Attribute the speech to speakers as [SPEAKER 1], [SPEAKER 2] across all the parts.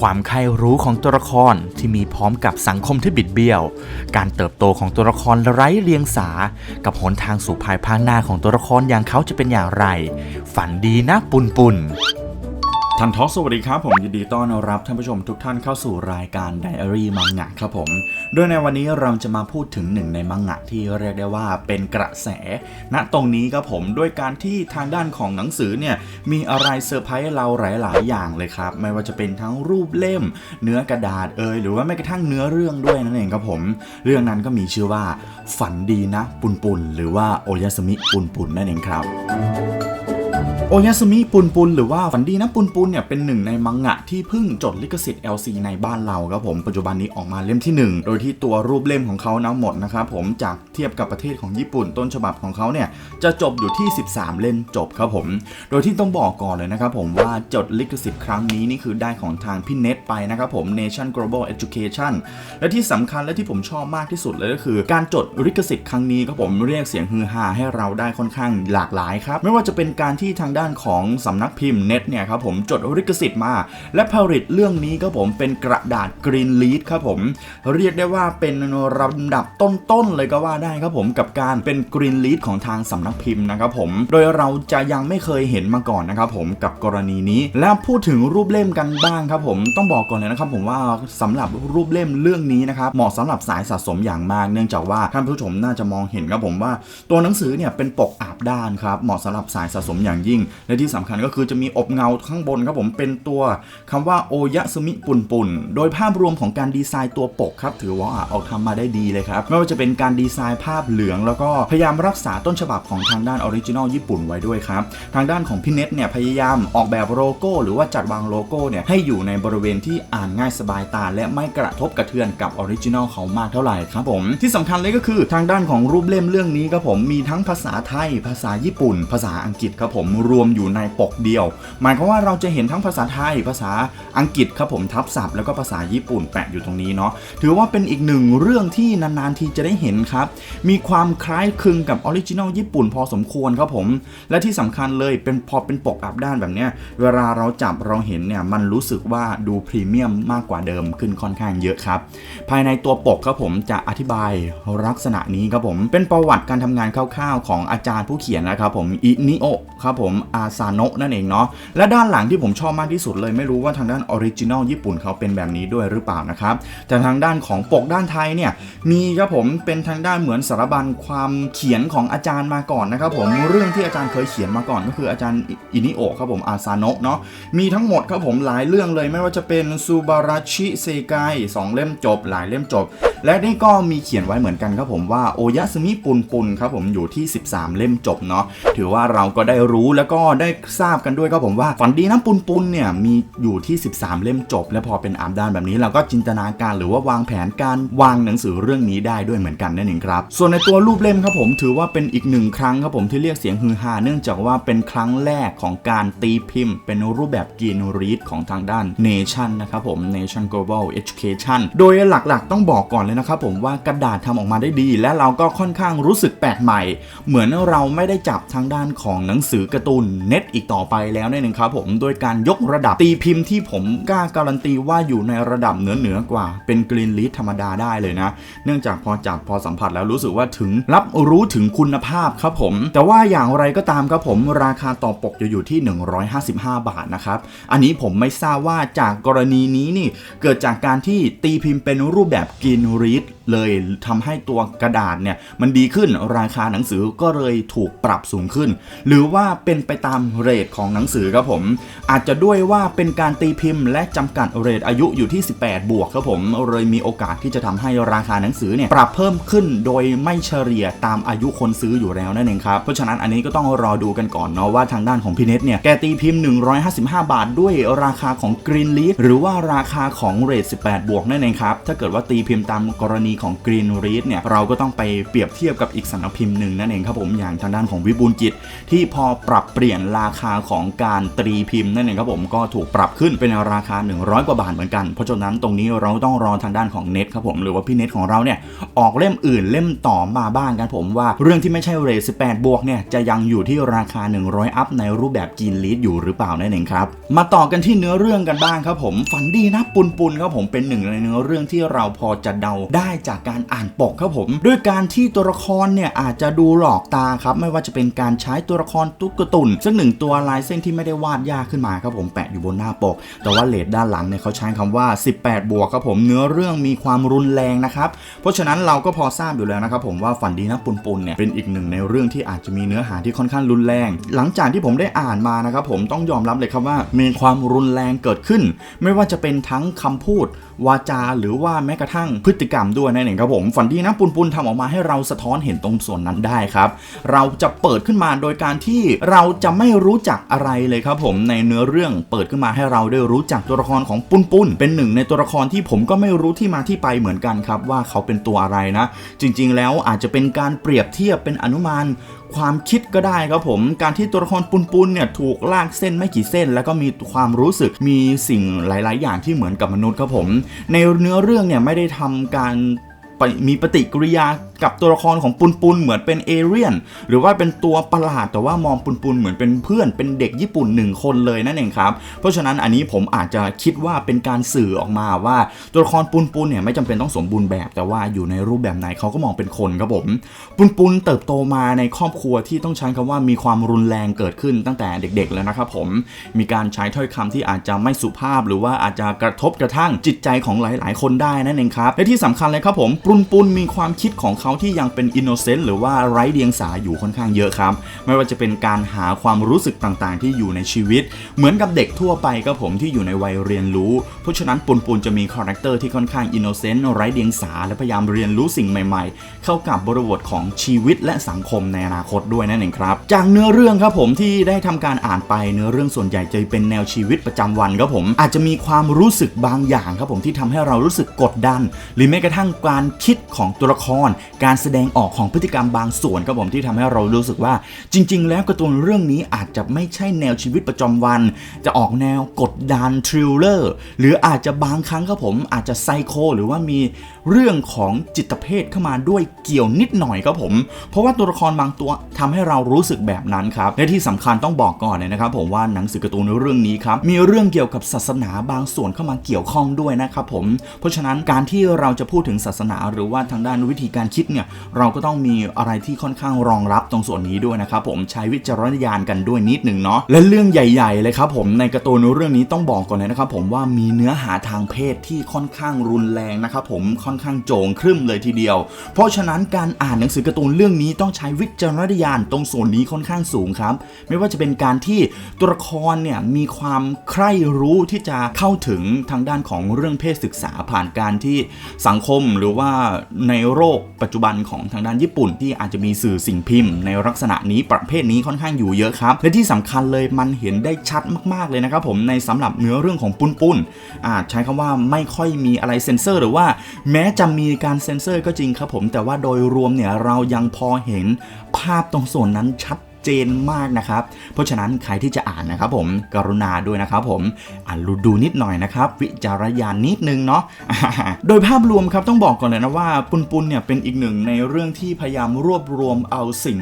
[SPEAKER 1] ความใคร่รู้ของตัวละครที่มีพร้อมกับสังคมที่บิดเบี้ยว การเติบโตของตัวละครไร้เรียงสา กับหนทางสู่ภายภาคหน้าของตัวละครอย่างเขาจะเป็นอย่างไร ฝันดีนะปุนปุน ทันทอสวัสดีครับ ผมยินดีต้อนรับท่านผู้ชมทุกท่านเข้าสู่รายการไดอารี่มังงะครับผมโดยในวันนี้เราจะมาพูดถึงหนึ่งในมังงะที่เรียกได้ว่าเป็นกระแส ณตรงนี้ครับผมด้วยการที่ทางด้านของหนังสือเนี่ยมีอะไรเซอร์ไพรส์เราหลาย ๆ อย่างเลยครับ ไม่ว่าจะเป็นทั้งรูปเล่ม เนื้อกระดาษเอ่ยหรือว่าแม้กระทั่งเนื้อเรื่องด้วยนั่นเองครับผม เรื่องนั้นก็มีชื่อว่า ฝันดีนะ ปุนปุนหรือว่าโอยาสมิปุนปุนนั่นเองครับ โอยาสมิปุนปุนหรือว่าฝันดีนะปุนปุนเนี่ยเป็นหนึ่งในมังงะที่เพิ่งจดลิขสิทธิ์ LC ในบ้านเราครับผมปัจจุบันนี้ออกมาเล่มที่ 1 โดยที่ตัวรูปเล่มของเขานะหมดนะครับผมจากเทียบกับประเทศของญี่ปุ่นต้นฉบับของเขาเนี่ยจะจบอยู่ที่ 13 เล่มจบครับผม โดยที่ต้องบอกก่อนเลยนะครับผมว่าจดลิขสิทธิ์ครั้งนี้นี่คือได้ของทางพี่เน็ตไปนะครับผม Nation Global Education และที่สำคัญและที่ผมชอบมากที่สุดเลยก็คือ การจดลิขสิทธิ์ครั้งนี้ครับผมเรียกเสียงฮือฮาให้เราได้ค่อนข้างหลากหลายครับไม่ว่าจะเป็นการที่ทางด้านของสำนักพิมพ์เน็ตเนี่ยครับผมจดลิขสิทธิ์มา และผลิตเรื่องนี้ครับผมเป็นกระดาษกรีนลีดครับผมเรียกได้ว่าเป็นลำดับต้นๆเลยก็ว่าได้ครับผมกับการเป็นกรีนลีดของทางสำนักพิมพ์นะครับผมโดยเราจะยังไม่เคยเห็นมาก่อนนะครับผมกับกรณีนี้ แล้วพูดถึงรูปเล่มกันบ้างครับผมต้องบอกก่อนเลยนะครับผมว่าสำหรับรูปเล่มเรื่องนี้นะครับเหมาะสำหรับสายสะสมอย่างมาก เนื่องจากว่าท่านผู้ชมน่าจะมองเห็นครับผมว่า ตัวหนังสือเนี่ยเป็นปกอาบด้านครับเหมาะสำหรับสายสะสมอย่างยิ่งและที่สำคัญก็คือจะมีอบเงาข้างบนครับผมเป็นตัวคำว่าโอยะสมิปุนปุนโดยภาพรวมของการดีไซน์ตัวปกครับถือว่าออกทำมาได้ดีเลยครับไม่ว่าจะเป็นการดีไซน์ภาพเหลือง แล้วก็พยายามรักษาต้นฉบับของทางด้านออริจินอลญี่ปุ่นไว้ด้วยครับทางด้านของพี่เน็ตเนี่ยพยายามออกแบบโลโก้ หรือว่าจัดวางโลโก้เนี่ยให้อยู่ในบริเวณที่อ่านง่ายสบายตา และไม่กระทบกระเทือนกับออริจินอลเขามากเท่าไหร่ครับผมที่สำคัญเลยก็คือทางด้านของรูปเล่มเรื่องนี้ครับผมมีทั้งภาษาไทย ภาษาญี่ปุ่น ภาษาอังกฤษครับผมรวมอยู่ในปกเดียว หมายความว่าเราจะเห็นทั้งภาษาไทย ภาษาอังกฤษครับผมทับศัพท์แล้วก็ภาษาญี่ปุ่นแปะอยู่ตรงนี้เนาะถือว่าเป็นอีกหนึ่งเรื่องที่นานๆทีจะได้เห็นครับ มีความคล้ายคลึงกับออริจินอลญี่ปุ่นพอสมควรครับผม และที่สำคัญเลยเป็นพอเป็นปกอับด้านแบบเนี้ยเวลาเราจับเราเห็นเนี่ยมันรู้สึกว่าดูพรีเมียมมากกว่าเดิมขึ้นค่อนข้างเยอะครับ ภายในตัวปกครับผมจะอธิบายลักษณะนี้ครับผม เป็นประวัติการทำงานคร่าวๆ ของอาจารย์ผู้เขียนนะครับผมอินิโอครับผมอาซาโนะนั่นเองเนาะและด้านหลังที่ผมชอบมากที่สุดเลยไม่รู้ว่าทางด้านออริจินอลญี่ปุ่นเขาเป็นแบบนี้ด้วยหรือเปล่านะครับแต่ทางด้านของปกด้านไทยเนี่ยมีครับผมเป็นทางด้านเหมือนสารบัญความเขียนของอาจารย์มาก่อนนะครับผมเรื่องที่อาจารย์เคยเขียนมาก่อนก็คืออาจารย์อินิโอะครับผมอาซาโนะเนาะมีทั้งหมดครับผมหลายเรื่องเลยไม่ว่าจะเป็นซูบาราชิเซไกสองเล่มจบ หลายเล่มจบ และนี่ก็มีเขียนไว้เหมือนกันครับผมว่าโอยะสมิปุนปุนครับผมอยู่ที่ 13 เล่มจบเนาะถือว่าเราก็ได้รู้แล้วก็ได้ทราบกันด้วยครับผมว่าฝันดีน้ำปุนปุนเนี่ยมีอยู่ที่ 13 เล่มจบ และพอเป็นอามดานแบบนี้เราก็จินตนาการหรือว่าวางแผนการวางหนังสือเรื่องนี้ได้ด้วยเหมือนกันนั่นเองครับ ส่วนในตัวรูปเล่มครับผมถือว่าเป็นอีกหนึ่งครั้งครับผมที่เรียกเสียงฮือฮาเนื่องจากว่าเป็นครั้งแรกของการตีพิมพ์ เป็นรูปแบบกีนรีดของทางด้าน Nation นะครับผม Nation Global Education โดยหลักๆ ต้องบอกก่อนเลยนะครับผมว่ากระดาษทำออกมาได้ดี และเราก็ค่อนข้างรู้สึกแปลกใหม่ เหมือนเราไม่ได้จับทางด้านของหนังสือการ์ตูนเน็ตอีกต่อไปแล้วนั่นเองครับผมโดยการยกระดับตีพิมพ์ที่ผมกล้าการันตีว่าอยู่ในระดับเหนือเหนือกว่า เป็นกรีนลีดธรรมดาได้เลยนะ เนื่องจากพอจับพอสัมผัสแล้วรู้สึกว่าถึงรับรู้ถึงคุณภาพครับผม แต่ว่าอย่างไรก็ตามครับผมราคาต่อปกจะอยู่ที่ 155 บาทนะครับ อันนี้ผมไม่ทราบว่าจากกรณีนี้นี่เกิดจากการที่ตีพิมพ์เป็นรูปแบบกินรีดเลยทำให้ตัวกระดาษเนี่ยมันดีขึ้นราคาหนังสือก็เลยถูกปรับสูงขึ้น หรือว่าเป็นไปตามเรทของหนังสือครับผม อาจจะด้วยว่าเป็นการตีพิมพ์ และจำกัดเรทอายุอยู่ที่ 18 บวกครับผมเลยมีโอกาสที่จะทำให้ราคาหนังสือเนี่ยปรับเพิ่มขึ้นโดยไม่เฉลี่ยตามอายุคนซื้ออยู่แล้วนั่นเองครับเพราะฉะนั้นอันนี้ก็ต้องรอดูกันก่อนเนาะว่าทางด้านของพีเนตเนี่ยแกตีพิมพ์ 155 บาท ด้วยราคาของ Green l e a f หรือว่าราคาของเรท18 บวกนั่นเองครับถ้าเกิดว่าตีพิมพ์ตามกรณีของ Green r e a d เนี่ยเราก็ต้องไปเปรียบเทียบกับอีกสำนักพิมพ์หนึ่งนั่นเองครับผมอย่างทางด้านของวิบูลย์กิจที่พอปรับเปลี่ยนราคาของการตรีพิมพ์นั่นเองครับผมก็ถูกปรับขึ้นเป็นราคา 100 กว่าบาทเหมือนกัน เพราะฉะนั้นตรงนี้เราต้องรอทางด้านของเน็ตครับผมหรือว่าพี่เน็ตของเราเนี่ยออกเล่มอื่นเล่มต่อมาบ้างกันผมว่าเรื่องที่ไม่ใช่เรท18 บวกเนี่ยจะยังอยู่ที่ราคา 100 อัพในรูปแบบกินลีดอยู่หรือเปล่านั่นเองครับมาต่อกันที่เนื้อเรื่องกันบ้างครับผมฝันดีนะปุนปุนครับผมเป็นหนึ่งในเนื้อเรื่องที่เราพอจะเดาได้จากการอ่านปกครับผม ด้วยการที่ตัวละครเนี่ยอาจจะดูหลอกตาครับไม่ว่าจะเป็นการใช้ตัวละครตุ๊กตุนซึ่งหนึ่งตัวลายเส้นที่ไม่ได้วาดยากขึ้นมาครับผมแปะอยู่บนหน้าปก แต่ว่าเลดด้านหลังเนี่ยเขาใช้คำว่า 18 บวกครับผมเนื้อเรื่องมีความรุนแรงนะครับเพราะฉะนั้นเราก็พอทราบอยู่แล้วนะครับผมว่าฝันดีนะปุนปุนเนี่ยเป็นอีกหนึ่งในเรื่องที่อาจจะมีเนื้อหาที่ค่อนข้างรุนแรง หลังจากที่ผมได้อ่านมานะครับผมต้องยอมรับเลยครับว่ามีความรุนแรงเกิดขึ้น ไม่ว่าจะเป็นทั้งคำพูด วาจาหรือว่าแม้กระทั่งพฤติกรรมด้วยนั่นเองครับผมฝันดีนะปุนปุนทำออกมาให้เราสะท้อนเห็นตรงส่วนนั้นได้ครับ เราจะเปิดขึ้นมาโดยการที่เราจะไม่รู้จักอะไรเลยครับผมในเนื้อเรื่องเปิดขึ้นมาให้เราได้รู้จักตัวละครของปุนปุนเป็นหนึ่งในตัวละครที่ผมก็ไม่รู้ที่มาที่ไปเหมือนกันครับว่าเขาเป็นตัวอะไรนะ จริง ๆ แล้วอาจจะเป็นการเปรียบเทียบเป็นอนุมาน ความคิดก็ได้ครับผม การที่ตัวละครปุนปุนเนี่ยถูกลากเส้นไม่กี่เส้น แล้วก็มีความรู้สึกมีสิ่งหลาย ๆ อย่างที่เหมือนกับมนุษย์ครับผม ในเนื้อเรื่องเนี่ยไม่ได้ทำการมีปฏิกิริยา กับตัวละครของปุนปุนเหมือนเป็นเอเรียนหรือว่าเป็นตัวประหลาดแต่ว่ามองปุนปุนเหมือนเป็นเพื่อนเป็นเด็กญี่ปุ่นหนึ่งคนเลยนั่นเองครับเพราะฉะนั้นอันนี้ผมอาจจะคิดว่าเป็นการสื่อออกมาว่า ตัวละครปุนปุนเนี่ยไม่จำเป็นต้องสมบูรณ์แบบ แต่ว่าอยู่ในรูปแบบไหนเขาก็มองเป็นคนครับผมปุนปุนเติบโตมาในครอบครัวที่ต้องใช้คำว่ามีความรุนแรงเกิดขึ้นตั้งแต่เด็กๆแล้วนะครับผมมีการใช้ถ้อยคำที่อาจจะไม่สุภาพ หรือว่าอาจจะกระทบกระทั่งจิตใจของหลาย ๆ คนได้นั่นเองครับและที่สำคัญเลยครับผมปุนปุนมีความคิดของเขาที่ยังเป็นอินโนเซนต์หรือว่าไร้เดียงสาอยู่ค่อนข้างเยอะครับ ไม่ว่าจะเป็นการหาความรู้สึกต่างๆ ที่อยู่ในชีวิต เหมือนกับเด็กทั่วไปครับผมที่อยู่ในวัยเรียนรู้ เพราะฉะนั้นปุนปุนจะมีคาแรคเตอร์ที่ค่อนข้างอินโนเซนต์ไร้เดียงสาและพยายามเรียนรู้สิ่งใหม่ๆ เข้ากับบริบทของชีวิตและสังคมในอนาคตด้วยนั่นเองครับ จากเนื้อเรื่องครับผมที่ได้ทำการอ่านไปเนื้อเรื่องส่วนใหญ่จะเป็นแนวชีวิตประจำวันครับผมอาจจะมีความรู้สึกบางอย่างครับผมที่ทำให้เรารู้สึกกดดัน หรือแม้กระทั่งการคิดของตัวละครการแสดงออกของพฤติกรรมบางส่วนครับผมที่ทำให้เรารู้สึกว่า จริง ๆ แล้วการ์ตูนเรื่องนี้อาจจะไม่ใช่แนวชีวิตประจำวัน จะออกแนวกดดันทริลเลอร์หรืออาจจะบางครั้งครับผมอาจจะไซโคหรือว่ามีเรื่องของจิตเภทเข้ามาด้วยเกี่ยวนิดหน่อยครับผม เพราะว่าตัวละครบางตัวทำให้เรารู้สึกแบบนั้นครับและที่สำคัญต้องบอกก่อนเลยนะครับ ผมว่าหนังสือการ์ตูนเรื่องนี้ครับมีเรื่องเกี่ยวกับศาสนาบางส่วนเข้ามาเกี่ยวข้องด้วยนะครับผม เพราะฉะนั้นการที่เราจะพูดถึงศาสนาหรือว่าทางด้านวิธีการคิดเนี่ยเราก็ต้องมีอะไรที่ค่อนข้างรองรับตรงส่วนนี้ด้วยนะครับผมใช้วิจารณญาณกันด้วยนิดหนึ่งเนาะและเรื่องใหญ่ๆเลยครับผมในการ์ตูนเรื่องนี้ต้องบอกก่อนเลยนะครับผมว่ามีเนื้อหาทางเพศที่ค่อนข้างรุนแรงนะครับผมค่อนข้างโจงครึ่มเลยทีเดียว เพราะฉะนั้นการอ่านหนังสือการ์ตูนเรื่องนี้ต้องใช้วิจารณญาณตรงส่วนนี้ค่อนข้างสูงครับ ไม่ว่าจะเป็นการที่ตัวละครเนี่ยมีความใคร่รู้ที่จะเข้าถึงทางด้านของเรื่องเพศศึกษาผ่านการที่สังคมหรือว่าในโลกปัจจุบันของทางด้านญี่ปุ่น ที่อาจจะมีสื่อสิ่งพิมพ์ ในลักษณะนี้ประเภทนี้ค่อนข้างอยู่เยอะครับ และที่สำคัญเลยมันเห็นได้ชัดมากๆเลยนะครับผมในสำหรับเนื้อเรื่องของปุนปุนอาจใช้คำว่าไม่ค่อยมีอะไรเซ็นเซอร์หรือว่าแม้จะมีการเซ็นเซอร์ก็จริงครับผมแต่ว่าโดยรวมเนี่ยเรายังพอเห็นภาพตรงส่วนนั้นชัด เจนมากนะครับ เพราะฉะนั้นใครที่จะอ่านนะครับผมกรุณาด้วยนะครับผมอ่านดูนิดหน่อยนะครับ วิจารณญาณนิดนึงเนาะโดยภาพรวมครับต้องบอกก่อนเลยนะว่าปุนปุนเนี่ยเป็นอีกหนึ่งในเรื่องที่พยายามรวบรวมเอาสิ่ง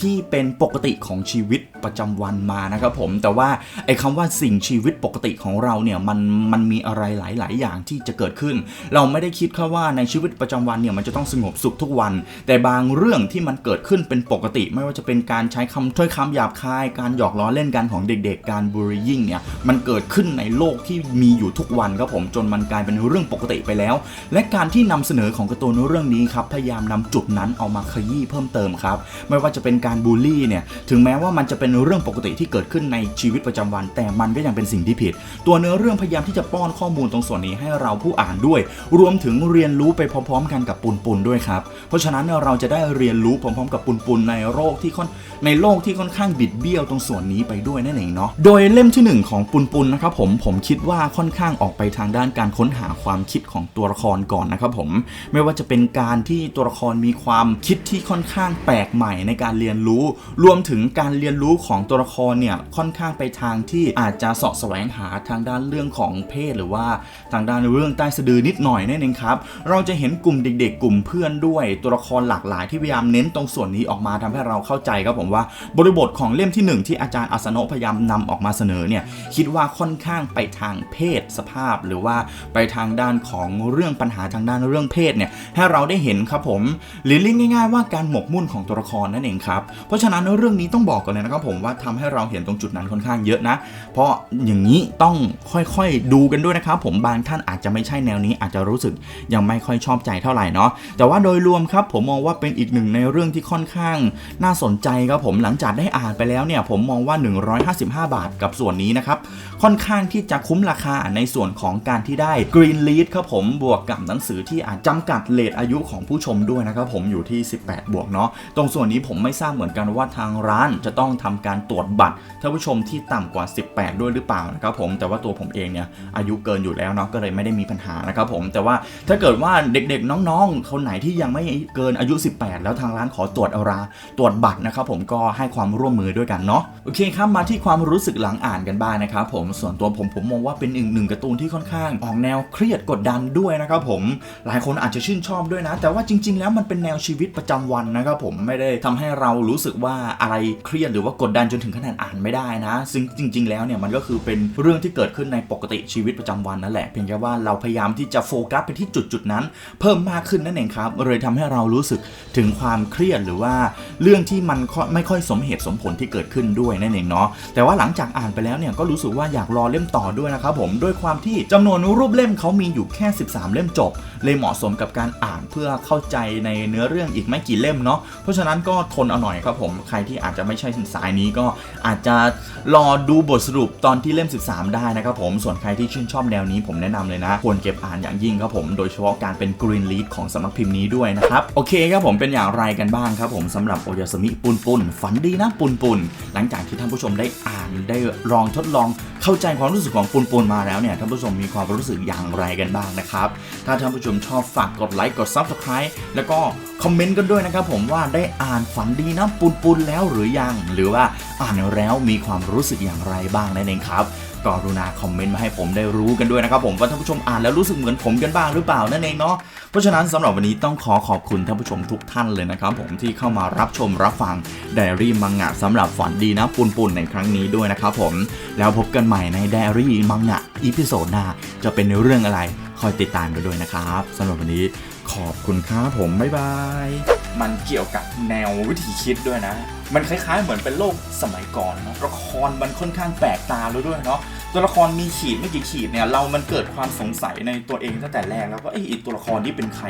[SPEAKER 1] ที่เป็นปกติของชีวิตประจำวันมานะครับผมแต่ว่าไอ้คำว่าสิ่งชีวิตปกติของเราเนี่ยมันมันมีอะไรหลาย ๆ อย่างที่จะเกิดขึ้น เราไม่ได้คิดแค่ว่าในชีวิตประจำวันเนี่ยมันจะต้องสงบสุขทุกวัน แต่บางเรื่องที่มันเกิดขึ้นเป็นปกติ ไม่ว่าจะเป็นการใช้คำถ้อยคำหยาบคาย การหยอกล้อเล่นกันของเด็กๆ การบูลลี่เนี่ยมันเกิดขึ้นในโลกที่มีอยู่ทุกวันครับผมจนมันกลายเป็นเรื่องปกติไปแล้ว และการที่นำเสนอของการ์ตูนเรื่องนี้ครับพยายามนำจุดนั้นเอามาขยี้เพิ่มเติมครับไม่ว่าจะเป็นการบูลลี่เนี่ยถึงแม้ว่ามันจะเป็นเรื่องปกติที่เกิดขึ้นในชีวิตประจำวัน แต่มันก็ยังเป็นสิ่งที่ผิด ตัวเนื้อเรื่องพยายามที่จะป้อนข้อมูลตรงส่วนนี้ให้เราผู้อ่านด้วย รวมถึงเรียนรู้ไปพร้อม ๆ กันกับปุนปุนด้วยครับเพราะฉะนั้นเนี่ยเราจะได้เรียนรู้พร้อม ๆ กับปุนปุนในโลกที่ค่อนในโลกที่ค่อนข้างบิดเบี้ยวตรงส่วนนี้ไปด้วยนั่นเองเนาะโดยเล่มที่ 1 ของปุนปุนนะครับผมผมคิดว่าค่อนข้างออกไปทางด้านการค้นหาความคิดของตัวละครก่อนนะครับผมไม่ว่าจะเป็นการที่ตัวละครมีความคิดที่ค่อนข้างแปลกใหม่ในการเรียนรู้ รวมถึงการเรียนรู้ของตัวละครเนี่ยค่อนข้างไปทางที่อาจจะเสาะแสวงหาทางด้านเรื่องของเพศหรือว่าทางด้านเรื่องใต้สะดือนิดหน่อยนั่นเองครับเราจะเห็นกลุ่มเด็ก ๆ กลุ่มเพื่อนด้วย ตัวละครหลากหลายที่พยายามเน้นตรงส่วนนี้ออกมาทำให้เราเข้าใจครับผมว่าบริบทของเล่มที่หนึ่งที่อาจารย์อาสนะพยายามนำออกมาเสนอเนี่ยคิดว่าค่อนข้างไปทางเพศสภาพ หรือว่าไปทางด้านของเรื่องปัญหาทางด้านเรื่องเพศเนี่ยให้เราได้เห็นครับผมหรือเรียกง่าย ๆ ว่าการหมกมุ่นของตัวละครนั่นเองครับเพราะฉะนั้นเรื่องนี้ต้องบอกก่อนเลยนะครับผมว่าทำให้เราเห็นตรงจุดนั้นค่อนข้างเยอะนะ เพราะอย่างนี้ต้องค่อยๆดูกันด้วยนะครับผมบางท่านอาจจะไม่ใช่แนวนี้อาจจะรู้สึกยังไม่ค่อยชอบใจเท่าไหร่เนาะแต่ว่าโดยรวมครับผมมองว่าเป็นอีกหนึ่งในเรื่องที่ค่อนข้างน่าสนใจครับผมหลังจากได้อ่านไปแล้วเนี่ยผมมองว่า 155 บาทกับส่วนนี้นะครับ ค่อนข้างที่จะคุ้มราคาในส่วนของการที่ได้ Green Lead ครับผมบวกกับหนังสือที่อาจจำกัดเลทอายุของผู้ชมด้วยนะครับผมอยู่ที่ 18 บวกเนาะตรงส่วนนี้ผมไม่ทราบเหมือนกันว่าทางร้านจะต้องทำการตรวจบัตรท่านผู้ชมที่ต่ำกว่า 18 ด้วยหรือเปล่านะครับผมแต่ว่าตัวผมเองเนี่ยอายุเกินอยู่แล้วเนาะก็เลยไม่ได้มีปัญหานะครับผมแต่ว่าถ้าเกิดว่าเด็กๆน้องๆคนไหนที่ยังไม่เกินอายุ 18 แล้วทางร้านขอตรวจเอาราตรวจบัตรนะครับผมก็ให้ความร่วมมือด้วยกันเนาะโอเคครับมาที่ความรู้สึกหลังอ่านกันบ้างนะครับผมส่วนตัวผมผมมองว่าเป็นอีกหนึ่งการ์ตูนที่ค่อนข้างออกแนวเครียดกดดันด้วยนะครับผมหลายคนอาจจะชื่นชอบด้วยนะ แต่ว่าจริง ๆ แล้วมันเป็นแนวชีวิตประจำวันนะครับผมไม่ได้ทำให้เรารู้สึกว่าอะไรเครียดหรือว่ากดดันจนถึงขนาดอ่านไม่ได้นะ ซึ่งจริง ๆ แล้วเนี่ยมันก็คือเป็นเรื่องที่เกิดขึ้นในปกติชีวิตประจำวันนั่นแหละเพียงแค่ว่าเราพยายามที่จะโฟกัสไปที่จุดจุดๆนั้น เพิ่มมากขึ้นนั่นเองครับเลยทำให้เรารู้สึกถึงความเครียดหรือว่าเรื่องที่มันไม่ค่อยสมเหตุสมผลที่เกิดขึ้นด้วยนั่นเองเนาะแต่ว่าหลังจากอ่านไปแล้วเนี่ยก็รู้สึกว่าอยากรอเล่มต่อด้วยนะครับผมด้วยความที่จำนวนรูปเล่มเขามีอยู่แค่ 13 เล่มจบ เลยเหมาะสมกับการอ่านเพื่อเข้าใจในเนื้อเรื่องอีกไม่กี่เล่มเนาะเพราะฉะนั้นก็ทนเอาหน่อยครับผมใครที่อาจจะไม่ใช่สายนี้ก็อาจจะรอดูบทสรุปตอนที่เล่ม 13 ได้นะครับผมส่วนใครที่ชื่นชอบแนวนี้ผมแนะนำเลยนะ ควรเก็บอ่านอย่างยิ่งครับผมโดยเฉพาะการเป็น Green Lead ของสำนักพิมพ์นี้ด้วยนะครับโอเคครับผมเป็นอย่างไรกันบ้างครับผมสำหรับโอยาสมิปุนปุนฝันดีนะปุนปุนหลังจากที่ท่านผู้ชมได้อ่านได้ลองทดลองเข้าใจความรู้สึกของปุนปุนมาแล้วเนี่ยท่านผู้ชมมีความรู้สึกอย่างไรกันบ้างนะครับ ถ้าท่านผู้ชมชอบฝากกดไลค์กด Subscribe แล้วก็คอมเมนต์กันด้วยนะครับผมว่าได้อ่านฝันดีนะปุนปุนแล้วหรือยัง หรือว่าอ่านแล้วมีความรู้สึกอย่างไรบ้างนั่นเองครับ กรุณาคอมเมนต์มาให้ผมได้รู้กันด้วยนะครับผมว่าท่านผู้ชมอ่านแล้วรู้สึกเหมือนผมกันบ้างหรือเปล่านั่นเองเนาะเพราะฉะนั้นสำหรับวันนี้ต้องขอขอบคุณท่านผู้ชมทุกท่านเลยนะครับผมที่เข้ามารับชมรับฟังไดอารี่มังงะสำหรับฝันดีนะปุ่นปุนในครั้งนี้ด้วยนะครับผมแล้วพบกันใหม่ในไดอารี่มังงะอีพิโซดหน้าจะเป็นเรื่องอะไรคอยติดตามกันด้วยนะครับสำหรับวันนี้ขอบคุณครับผมบ๊ายบาย มันเกี่ยวกับแนววิธีคิดด้วยนะ มันคล้ายๆ เหมือนเป็นโลกสมัยก่อนเนาะละครมันค่อนข้างแปลกตาแล้วด้วยเนาะตัวละครมีขีดไม่กี่ขีดเนี่ยเรามันเกิดความสงสัยในตัวเองตั้งแต่แรกแล้วว่าไอ้ตัวละครนี่เป็นใคร